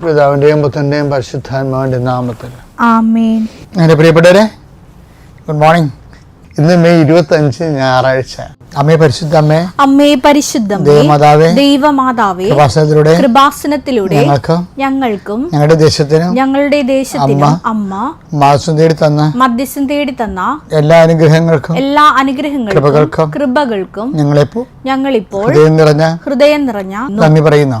പിതാവിന്റെയും പുത്രന്റെയും പരിശുദ്ധാത്മാവിന്റെ നാമത്തിൽ. എന്റെ പ്രിയപ്പെട്ടവരെ ഗുഡ് മോർണിംഗ് ഇന്ന് മെയ് ഇരുപത്തി അഞ്ച് ഞായറാഴ്ച. അമ്മേ പരിശുദ്ധ അമ്മേ അമ്മേ പരിശുദ്ധം ദൈവമാതാവേ ദൈവമാതാവേ കൃപാസനത്തിലൂടെ കൃപാസനത്തിലൂടെ ഞങ്ങൾക്ക് ഞങ്ങൾക്കും ഞങ്ങളുടെ ദേശത്തിനും ഞങ്ങളുടെ ദേശത്തിനും അമ്മ മാസം തേടി തന്ന മധ്യസ്ഥം തേടി തന്ന എല്ലാ അനുഗ്രഹങ്ങൾക്കും എല്ലാ അനുഗ്രഹങ്ങൾക്കും കൃപകൾക്കും കൃപകൾക്കും ഞങ്ങളിപ്പോൾ ഞങ്ങളിപ്പോൾ ഹൃദയം നിറഞ്ഞ ഹൃദയം നിറഞ്ഞ നന്ദി പറയുന്നു.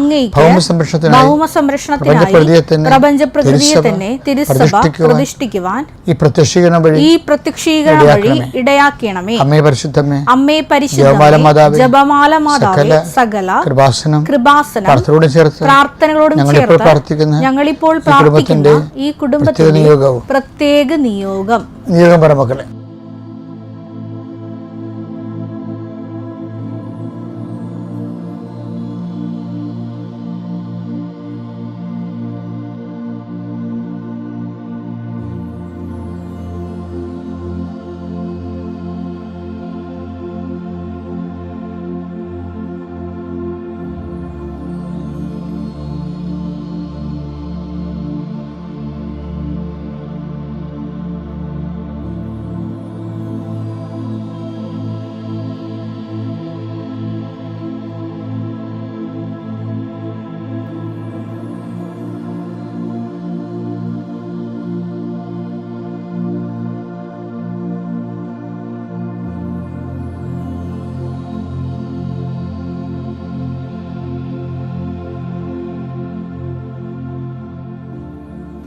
അങ്ങയ്ക്ക് ഭൗമ സംരക്ഷണത്തിനായി ഭൗമ സംരക്ഷണത്തിനായി പ്രപഞ്ച പ്രകൃതിയെ തന്നെ തിരുസഭ പ്രതിഷ്ഠിക്കുവാൻ പ്രതിഷ്ഠിക്കുവാൻ ഈ പ്രത്യക്ഷീകരണം വഴി ഈ പ്രത്യക്ഷീകരണം വഴി ഇടയാക്കണമേ. അമ്മേ അമ്മേ ജപമാല പരിശുദ്ധമേ ജപമാല മാതാവേ സകല കൃപാസനം കൃപാസനം പ്രാർത്ഥനയോട് ചേർത്ത് പ്രാർത്ഥനകളോടും ചേർത്ത് പ്രാർത്ഥിക്കുന്ന ഞങ്ങളിപ്പോൾ പ്രാർത്ഥിക്കുന്ന ഈ പ്രത്യേക കുടുംബത്തിന്റെ പ്രത്യേക നിയോഗം. നിയോഗം പറ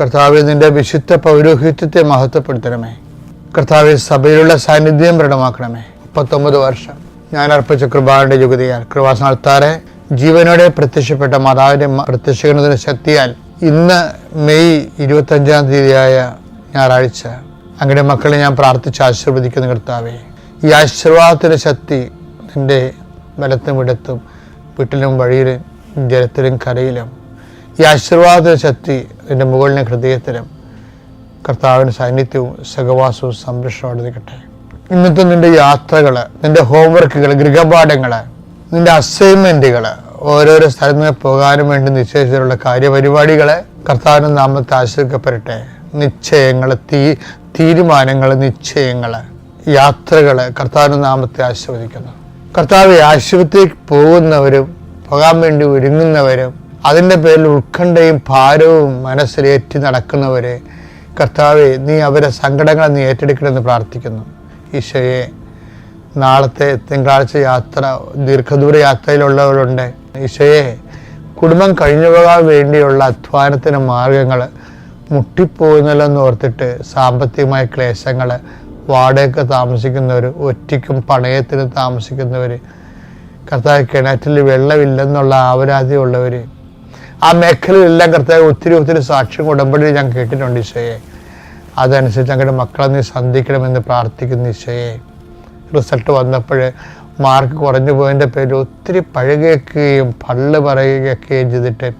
കർത്താവ് നിന്റെ വിശുദ്ധ പൗരോഹിത്യത്തെ മഹത്വപ്പെടുത്തണമേ. കർത്താവ് സഭയിലുള്ള സാന്നിധ്യം ദൃഢമാക്കണമേ. മുപ്പത്തൊമ്പത് വർഷം ഞാൻ അർപ്പിച്ച കൃപാളുടെ യുഗതിയാൽ കൃപാസനാർത്താറെ ജീവനോടെ പ്രത്യക്ഷപ്പെട്ട മാതാവിന്റെ മ- പ്രത്യക്ഷീകരണത്തിന്റെ ശക്തിയാൽ ഇന്ന് മെയ് ഇരുപത്തഞ്ചാം തീയതിയായ ഞായറാഴ്ച അങ്ങയുടെ മക്കളെ ഞാൻ പ്രാർത്ഥിച്ച് ആശീർവദിക്കുന്ന കർത്താവേ. ഈ ആശീർവാദത്തിന്റെ ശക്തി നിന്റെ ബലത്തും ഇടത്തും വീട്ടിലും വഴിയിലും ജലത്തിലും കരയിലും ഈ ആശീർവാദ ശക്തി എന്റെ മുകളിലെ ഹൃദയത്തിലും കർത്താവിന്റെ സാന്നിധ്യവും സഹവാസവും സംരക്ഷണവും നിൽക്കട്ടെ ഇന്നത്തെ നിന്റെ യാത്രകൾ നിന്റെ ഹോംവർക്കുകൾ ഗൃഹപാഠങ്ങൾ നിന്റെ അസൈൻമെന്റുകൾ ഓരോരോ സ്ഥലത്ത് പോകാനും വേണ്ടി നിശ്ചയിച്ചിട്ടുള്ള കാര്യപരിപാടികൾ കർത്താവിന്റെ നാമത്തെ ആശ്രയിക്കപ്പെടട്ടെ നിശ്ചയങ്ങൾ തീ തീരുമാനങ്ങൾ നിശ്ചയങ്ങൾ യാത്രകൾ കർത്താവിന്റെ നാമത്തെ ആശീർവദിക്കുന്നു. കർത്താവ് ആശുപത്രിക്ക് പോകുന്നവരും പോകാൻ വേണ്ടി ഒരുങ്ങുന്നവരും അതിന്റെ പേരിൽ ഉത്കണ്ഠയും ഭാരവും മനസ്സിലേറ്റി നടക്കുന്നവരെ കർത്താവെ നീ അവരെ സങ്കടങ്ങൾ നീ ഏറ്റെടുക്കണമെന്ന് പ്രാർത്ഥിക്കുന്നു. ഈശോയെ നാളത്തെ തിങ്കളാഴ്ച യാത്ര ദീർഘദൂര യാത്രയിലുള്ളവരുണ്ട്. ഈശോയെ കുടുംബം കഴിഞ്ഞു പോകാൻ വേണ്ടിയുള്ള അധ്വാനത്തിന് മാർഗങ്ങൾ മുട്ടിപ്പോകുന്നില്ലെന്ന് ഓർത്തിട്ട് സാമ്പത്തികമായ ക്ലേശങ്ങൾ വാടകയ്ക്ക് താമസിക്കുന്നവർ ഒറ്റയ്ക്കും പണയത്തിന് താമസിക്കുന്നവർ കർത്താവ് കിണറ്റിൽ വെള്ളമില്ലെന്നുള്ള ആവരാതിയുള്ളവർ ആ മേഖലയിലെല്ലാം കർത്താവ് ഒത്തിരി ഒത്തിരി സാക്ഷ്യം ഉടമ്പടി ഞാൻ കേട്ടിട്ടുണ്ട് ഈശോയെ. അതനുസരിച്ച് ഞങ്ങളുടെ മക്കളെ നീ സന്ധിക്കണമെന്ന് പ്രാർത്ഥിക്കുന്നു ഈശോയെ. റിസൾട്ട് വന്നപ്പോൾ മാർക്ക് കുറഞ്ഞു പോയതിന്റെ പേരിൽ ഒത്തിരി പഴകുകയും പള്ള് പറയുകയൊക്കെയും ചെയ്തിട്ട്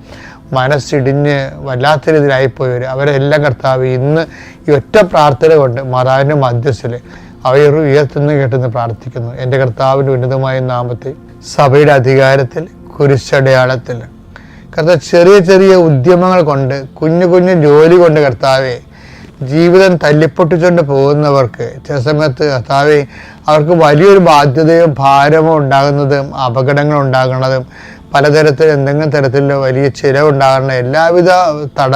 മനസ്സിടിഞ്ഞ് വല്ലാത്ത രീതിയിലായിപ്പോയവർ അവരെല്ലാം കർത്താവ് ഇന്ന് ഈ ഒറ്റ പ്രാർത്ഥന കൊണ്ട് മാതാവിന്റെ മധ്യസ്ഥിൽ അവർ ഉയർത്തുന്നു കേട്ടെന്ന് പ്രാർത്ഥിക്കുന്നു. എന്റെ കർത്താവിന്റെ ഉന്നതമായ നാമത്തിൽ സഭയുടെ അധികാരത്തിൽ കുരിശടയാളത്തിൽ കർത്താവ് ചെറിയ ചെറിയ ഉദ്യമങ്ങൾ കൊണ്ട് കുഞ്ഞു കുഞ്ഞു ജോലി കൊണ്ട് കർത്താവെ ജീവിതം തല്ലിപ്പൊട്ടിച്ചുകൊണ്ട് പോകുന്നവർക്ക് ചില സമയത്ത് കർത്താവെ അവർക്ക് വലിയൊരു ബാധ്യതയോ ഭാരമോ ഉണ്ടാകുന്നതും അപകടങ്ങൾ ഉണ്ടാകുന്നതും പലതരത്തിൽ എന്തെങ്കിലും തരത്തിലുള്ള വലിയ ചിലവുണ്ടാകുന്ന എല്ലാവിധ തട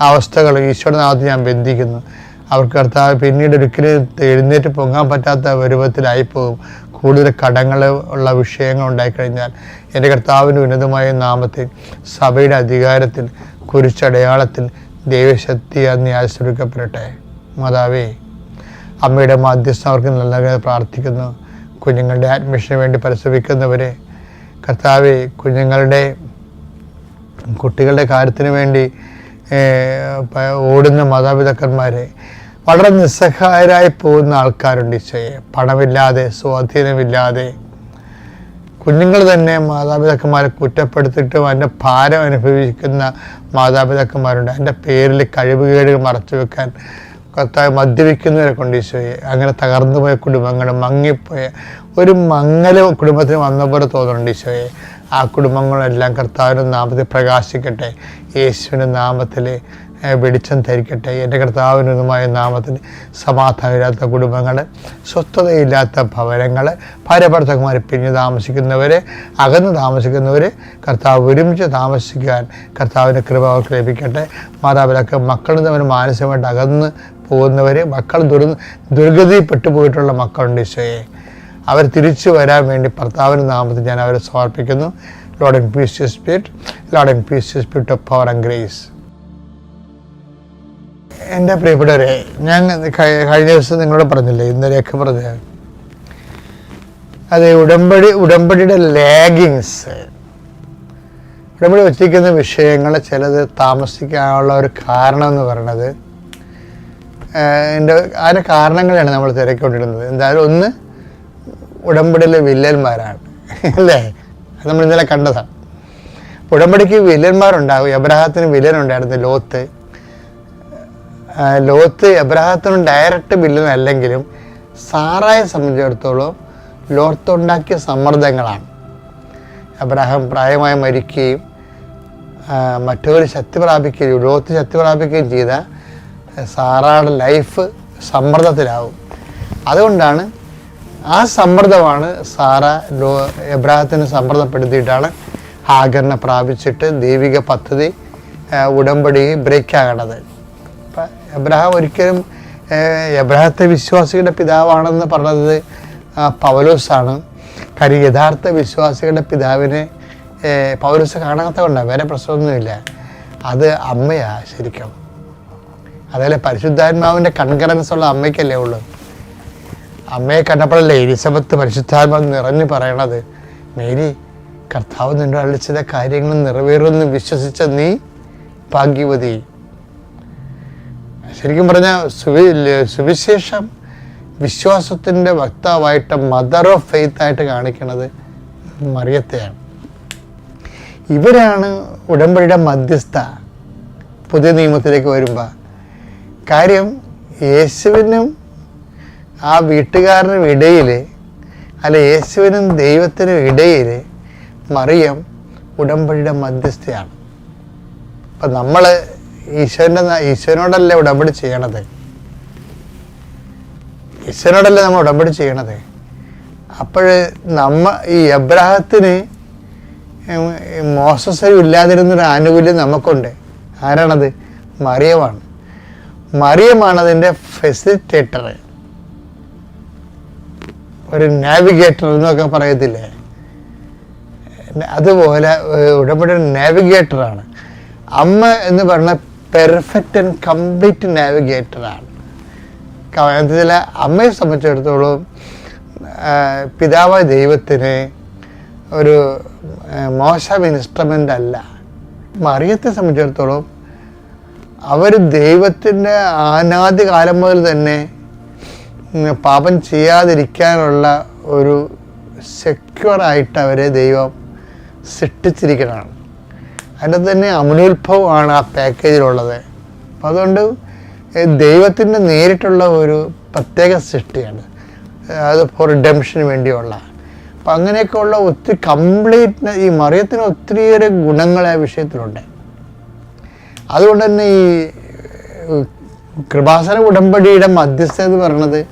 അവസ്ഥകളും ഈശ്വരൻ നാമത്തിൽ ഞാൻ ബന്ധിക്കുന്നു. അവർക്ക് കർത്താവ് പിന്നീട് ഒരിക്കലും എഴുന്നേറ്റ് പൊങ്ങാൻ പറ്റാത്ത രൂപത്തിലായി പോകും കൂടുതൽ കടങ്ങൾ ഉള്ള വിഷയങ്ങൾ ഉണ്ടായിക്കഴിഞ്ഞാൽ എന്റെ കർത്താവിന്റെ ഉന്നതമായ നാമത്തിൽ സഭയുടെ അധികാരത്തിൽ കുരിച്ചടയാളത്തിൽ ദൈവശക്തി അന്ന് ആശ്രയിക്കപ്പെടട്ടെ മാതാവേ അമ്മയുടെ മാധ്യസ്ഥം അവർക്ക് പ്രാർത്ഥിക്കുന്നു. കുഞ്ഞുങ്ങളുടെ അഡ്മിഷന് വേണ്ടി പരിശ്രമിക്കുന്നവരെ കർത്താവെ കുഞ്ഞുങ്ങളുടെ കുട്ടികളുടെ കാര്യത്തിന് വേണ്ടി ഓടുന്ന മാതാപിതാക്കന്മാരെ വളരെ നിസ്സഹായരായി പോകുന്ന ആൾക്കാരുണ്ട് ഈശോയെ. പണമില്ലാതെ സ്വാധീനമില്ലാതെ. കുഞ്ഞുങ്ങൾ തന്നെ മാതാപിതാക്കന്മാരെ കുറ്റപ്പെടുത്തിയിട്ടും അതിന്റെ ഭാരം അനുഭവിക്കുന്ന മാതാപിതാക്കന്മാരുണ്ട്. അതിന്റെ പേരിൽ കഴിവുകേടുകൾ മറച്ചു വെക്കാൻ കത്തായി മദ്യപിക്കുന്നവരെ കൊണ്ട് ഈശോയെ. അങ്ങനെ തകർന്നു പോയ കുടുംബങ്ങൾ മങ്ങിപ്പോയ ഒരു മങ്ങൽ കുടുംബത്തിന് വന്ന പോലെ തോന്നുന്നുണ്ട് ഈശോയെ. ആ കുടുംബങ്ങളെല്ലാം കർത്താവിന്റെ നാമത്തിൽ പ്രകാശിക്കട്ടെ. യേശുവിന്റെ നാമത്തിൽ വെളിച്ചം ധരിക്കട്ടെ എന്റെ കർത്താവിനുമായ നാമത്തിന് സമാധാനമില്ലാത്ത കുടുംബങ്ങൾ സ്വസ്ഥതയില്ലാത്ത ഭവനങ്ങൾ ഭാര്യഭർത്തകന്മാർ പിരിഞ്ഞ് താമസിക്കുന്നവർ അകന്ന് താമസിക്കുന്നവർ കർത്താവ് ഒരുമിച്ച് താമസിക്കാൻ കർത്താവിന്റെ കൃപ അവർക്ക് ലഭിക്കട്ടെ. മാതാപിതാക്കൾ മക്കളിൽ തമ്മിൽ മാനസികമായിട്ട് അകന്ന് പോകുന്നവർ മക്കൾ ദുർ ദുർഗതിപ്പെട്ടു പോയിട്ടുള്ള മക്കളുണ്ട് ഈശോയെ. അവർ തിരിച്ചു വരാൻ വേണ്ടി ഭർത്താവിന്റെ നാമത്തിൽ ഞാൻ അവരെ സമർപ്പിക്കുന്നു. Lord and peace spirit. Lord and peace spirit of power and grace. എന്റെ പ്രിയപ്പെട്ടവരെ ഞാൻ കഴിഞ്ഞ ദിവസം നിങ്ങളോട് പറഞ്ഞില്ലേ ഇന്നലെയൊക്കെ പറഞ്ഞ അതെ ഉടമ്പടി ഉടമ്പടിയുടെ ലാഗിങ്സ് ഉടമ്പടി വച്ചിരിക്കുന്ന വിഷയങ്ങൾ ചിലത് താമസിക്കാനുള്ള ഒരു കാരണം എന്ന് പറയുന്നത് എന്റെ അതിന്റെ കാരണങ്ങളാണ് നമ്മൾ തിരക്കൊണ്ടിരുന്നത് എന്തായാലും ഒന്ന് ഉടമ്പടിയിലെ വില്ലന്മാരാണ്. അല്ലേ? അത് നമ്മൾ ഇന്നലെ കണ്ടതാണ്. ഉടമ്പടിക്ക് വില്ലന്മാരുണ്ടാകും എബ്രഹാത്തിന് വില്ലനുണ്ടായിരുന്നു ലോത്ത്. ലോത്ത് എബ്രഹാത്തിനും ഡയറക്റ്റ് ബില്ലും അല്ലെങ്കിലും സാറായെ സംബന്ധിച്ചിടത്തോളം ലോത്തുണ്ടാക്കിയ സമ്മർദ്ദങ്ങളാണ്. അബ്രഹാം പ്രായമായി മരിക്കുകയും മറ്റവർ ശക്തി പ്രാപിക്കുകയും ലോത്ത് ശക്തി പ്രാപിക്കുകയും ചെയ്ത സാറയുടെ ലൈഫ് സമ്മർദ്ദത്തിലാവും. അതുകൊണ്ടാണ് ആ സമ്മർദ്ദമാണ് സാറ ലോ എബ്രാഹത്തിന് സമ്മർദ്ദപ്പെടുത്തിയിട്ടാണ് ഹാഗറിനെ പ്രാപിച്ചിട്ട് ദൈവിക പദ്ധതി ഉടമ്പടി ബ്രേക്ക് ആകണത് അപ്പം എബ്രഹാം ഒരിക്കലും എബ്രഹത്തെ വിശ്വാസികളുടെ പിതാവാണെന്ന് പറഞ്ഞത് പൗലോസാണ്. കാര്യം യഥാർത്ഥ വിശ്വാസികളുടെ പിതാവിനെ പൗലോസ് കാണാത്ത കൊണ്ടാണ് വേറെ പ്രശ്നമൊന്നുമില്ല. അത് അമ്മയാ ശരിക്കും. അതേപോലെ പരിശുദ്ധാത്മാവിന്റെ കൺകറൻസ് ഉള്ള അമ്മയ്ക്കല്ലേ ഉള്ളൂ. അമ്മയെ കണ്ടപ്പോഴല്ലേ എലിസബത്ത് പരിശുദ്ധാത്മാവ് നിറഞ്ഞു പറയണത്. മേരി കർത്താവ് നിന്നോട് അളിച്ചത കാര്യങ്ങൾ നിറവേറുമെന്ന് വിശ്വസിച്ച നീ ഭാഗ്യവതി. ശരിക്കും പറഞ്ഞാൽ സുവി സുവിശേഷം വിശ്വാസത്തിന്റെ വക്താവായിട്ട് മദർ ഓഫ് ഫെയ്ത്ത് ആയിട്ട് കാണിക്കുന്നത് മറിയത്തെയാണ്. ഇവരാണ് ഉടമ്പടിയുടെ മധ്യസ്ഥ. പുതിയ നിയമത്തിലേക്ക് വരുമ്പോൾ കാര്യം യേശുവിനും ആ വീട്ടുകാരനും ഇടയിൽ അല്ല യേശുവിനും ദൈവത്തിനും ഇടയിൽ മറിയം ഉടമ്പടിയുടെ മധ്യസ്ഥയാണ്. അപ്പം നമ്മൾ ഈശ്വരന്റെ ന- ഈശ്വരനോടല്ലേ ഉടമ്പടി ചെയ്യണത്? ഈശ്വരനോടല്ലേ നമ്മൾ ഉടമ്പടി ചെയ്യണത്? അപ്പോൾ നമ്മ ഈ എബ്രാഹത്തിന് മോശസരി ഇല്ലാതിരുന്നൊരു ആനുകൂല്യം നമുക്കുണ്ട്. ആരാണത്? മറിയമാണ്. മറിയമാണ് അതിന്റെ ഫെസിലിറ്റേറ്റർ ഒരു നാവിഗേറ്റർ എന്നൊക്കെ പറയത്തില്ലേ? അതുപോലെ ഉടമ്പടി നാവിഗേറ്ററാണ്. അമ്മ എന്ന് പറഞ്ഞ പെർഫെക്റ്റ് ആൻഡ് കംപ്ലീറ്റ് നാവിഗേറ്ററാണ് ചില അമ്മയെ സംബന്ധിച്ചിടത്തോളം പിതാവ് പിതാവായ ദൈവത്തിന് ഒരു മോശം ഇൻസ്ട്രുമെന്റ് അല്ല. മറിയത്തെ സംബന്ധിച്ചിടത്തോളം അവർ ദൈവത്തിന്റെ ആനാദ്യ കാലം മുതൽ തന്നെ പാപം ചെയ്യാതിരിക്കാനുള്ള ഒരു സെക്യൂറായിട്ട് അവരെ ദൈവം സൃഷ്ടിച്ചിരിക്കുന്നതാണ് അതിന്റെ തന്നെ അമലോത്ഭവമാണ് ആ പാക്കേജിലുള്ളത്. അപ്പം അതുകൊണ്ട് ദൈവത്തിന്റെ നേരിട്ടുള്ള ഒരു പ്രത്യേക സൃഷ്ടിയാണ്. അത് ഫോർ ഡെംഷന് വേണ്ടിയുള്ള. അപ്പം അങ്ങനെയൊക്കെയുള്ള ഒത്തിരി കംപ്ലീറ്റ് ഈ മറിയത്തിന് ഒത്തിരിയേറെ ഗുണങ്ങൾ ആ വിഷയത്തിലുണ്ട്. അതുകൊണ്ട് തന്നെ ഈ കൃപാസന ഉടമ്പടിയുടെ മധ്യസ്ഥ എന്ന് പറയണത്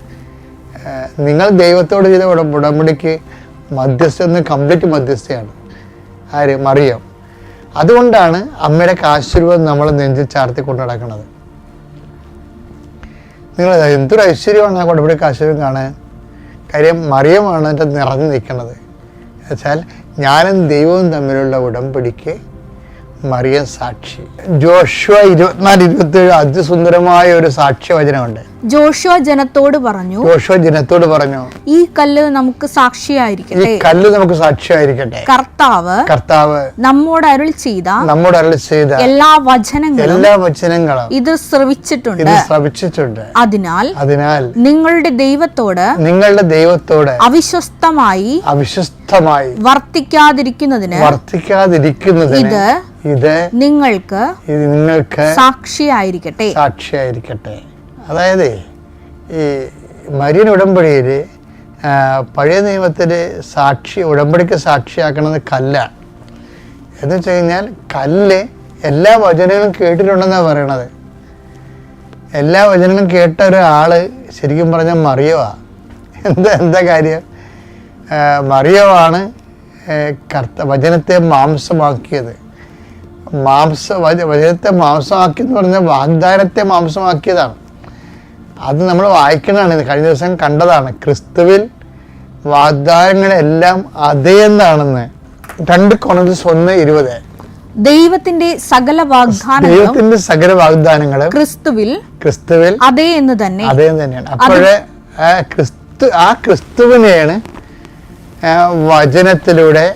നിങ്ങൾ ദൈവത്തോട് ചെയ്ത ഉടമ്പടിക്ക് മധ്യസ്ഥ എന്ന് കംപ്ലീറ്റ് മധ്യസ്ഥയാണ്. ആര്? മറിയം. അതുകൊണ്ടാണ് അമ്മയുടെ കാശ്വരൂപം നമ്മൾ നെഞ്ചിൽ ചാർത്തി കൊണ്ടു നടക്കുന്നത്. നിങ്ങൾ എന്തൊരു ഐശ്വര്യമാണ് ആ കൊടുപടി കാശ്വരം കാണാൻ? കാര്യം മറിയമാണ് എന്റെ നിറഞ്ഞു നിൽക്കുന്നത്. എന്നുവെച്ചാൽ ഞാനും ദൈവവും തമ്മിലുള്ള ഉടമ്പടിക്ക് മറിയം സാക്ഷി. ജോഷുവ ഇരുപത്തിനാല് ഇരുപത്തി ഏഴ് അതിസുന്ദരമായ ഒരു സാക്ഷ്യവചനമുണ്ട് ജോഷുവ ജനത്തോട് പറഞ്ഞു ജോഷുവ ജനത്തോട് പറഞ്ഞു ഈ കല്ല് നമുക്ക് സാക്ഷിയായിരിക്കട്ടെ. ഈ കല്ല് നമുക്ക് സാക്ഷിയായിരിക്കട്ടെ. കർത്താവ് കർത്താവ് നമ്മോട് അരുൾ ചെയ്ത നമ്മോട് അരുൾ ചെയ്ത എല്ലാ വചനങ്ങളും എല്ലാ വചനങ്ങളും ഇത് ശ്രവിച്ചിട്ടുണ്ട്. ഇത് ശ്രവിച്ചിട്ടുണ്ട്. അതിനാൽ അതിനാൽ നിങ്ങളുടെ ദൈവത്തോട് നിങ്ങളുടെ ദൈവത്തോട് അവിശ്വസ്തമായി അവിശ്വസ്തമായി വർത്തിക്കാതിരിക്കുന്നതിന് വർത്തിക്കാതിരിക്കുന്നതിന് ഇത് ഇത് നിങ്ങൾക്ക് ഇത് നിങ്ങൾക്ക് സാക്ഷിയായിരിക്കട്ടെ. സാക്ഷിയായിരിക്കട്ടെ. അതായത് ഈ മരിയൻ ഉടമ്പടിയിൽ പഴയ നിയമത്തിൽ സാക്ഷി ഉടമ്പടിക്ക് സാക്ഷിയാക്കണത് കല്ലാണ് എന്ന് വെച്ച് കഴിഞ്ഞാൽ കല്ല് എല്ലാ വചനങ്ങളും കേട്ടിട്ടുണ്ടെന്നാണ് പറയണത്. എല്ലാ വചനങ്ങളും കേട്ട ഒരാൾ ശരിക്കും പറഞ്ഞാൽ മറിയവാ. എന്താ എന്താ കാര്യം? മറിയവാണ് കർത്ത വചനത്തെ മാംസമാക്കിയത്. മാംസ വച- വചനത്തെ മാംസമാക്കി എന്ന് പറഞ്ഞാൽ വാഗ്ദാനത്തെ മാംസമാക്കിയതാണ്. അത് നമ്മൾ വായിക്കുന്നതാണ്. ഇത് കഴിഞ്ഞ ദിവസം കണ്ടതാണ്. ക്രിസ്തുവിൽ വാഗ്ദാനങ്ങളെല്ലാം അതേ രണ്ട് കൊണസ് ഒന്ന് ഇരുപത്. ദൈവത്തിന്റെ സകല വാഗ്ദാനങ്ങളും ദൈവത്തിന്റെ സകല വാഗ്ദാനങ്ങളും ക്രിസ്തുവിൽ ക്രിസ്തുവിൽ അതേ എന്ന് തന്നെ. അതേ തന്നെയാണ്. അപ്പോഴേ ക്രിസ്തു ആ ക്രിസ്തുവിനെയാണ് വചനത്തിലൂടെ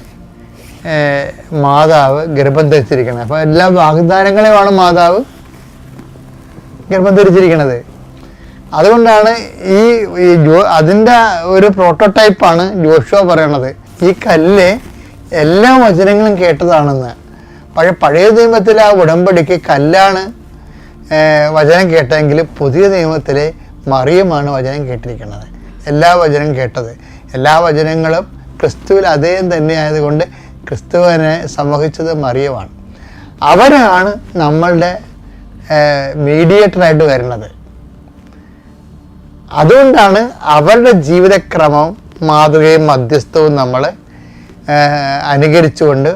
മാതാവ് ഗർഭം ധരിച്ചിരിക്കുന്നത് അപ്പോൾ എല്ലാ വാഗ്ദാനങ്ങളെയുമാണ് മാതാവ് ഗർഭം ധരിച്ചിരിക്കുന്നത് അതുകൊണ്ടാണ് ഈ ജോ അതിന്റെ ഒരു പ്രോട്ടോടൈപ്പാണ് ജോഷുവ പറയണത്. ഈ കല്ല് എല്ലാ വചനങ്ങളും കേട്ടതാണെന്ന്. പഴയ പഴയ നിയമത്തിൽ ആ ഉടമ്പടിക്ക് കല്ലാണ് വചനം കേട്ടെങ്കിൽ പുതിയ നിയമത്തിലെ മറിയമാണ് വചനം കേട്ടിരിക്കുന്നത് എല്ലാ വചനം കേട്ടത്. എല്ലാ വചനങ്ങളും ക്രിസ്തുവിൽ അതേ തന്നെ ആയതുകൊണ്ട് ക്രിസ്തുവിനെ സംവഹിച്ചത് മറിയമാണ്. അവരാണ് നമ്മളുടെ മീഡിയേറ്ററായിട്ട് വരുന്നത്. അതുകൊണ്ടാണ് അവരുടെ ജീവിതക്രമം മാതൃകയും മധ്യസ്ഥവും നമ്മൾ അനുകരിച്ചുകൊണ്ട്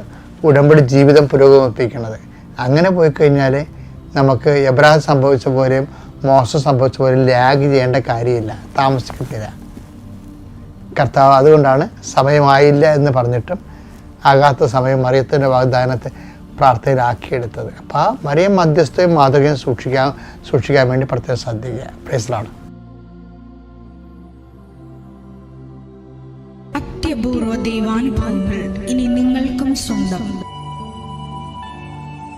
ഉടമ്പടി ജീവിതം പുരോഗമിപ്പിക്കുന്നത്. അങ്ങനെ പോയി കഴിഞ്ഞാൽ നമുക്ക് എബ്രാഹിം സംഭവിച്ച പോലെയും മോശം സംഭവിച്ച പോലെയും ലാഗ് ചെയ്യേണ്ട കാര്യമില്ല. താമസിക്കത്തില്ല. കർത്താവ് അതുകൊണ്ടാണ് സമയമായില്ല എന്ന് പറഞ്ഞിട്ടും ആകാത്ത സമയം മറിയത്തിന്റെ വാഗ്ദാനത്തെ പ്രാർത്ഥനയിലാക്കിയെടുത്തത്. അപ്പോൾ ആ മറിയം മധ്യസ്ഥയും മാതൃകയും സൂക്ഷിക്കാൻ സൂക്ഷിക്കാൻ വേണ്ടി പ്രത്യേകം ശ്രദ്ധിക്കുക. പ്ലേസിലാണ് അത്യപൂർവ ദൈവാനുഭവങ്ങൾ ഇനി നിങ്ങൾക്കും സ്വന്തം.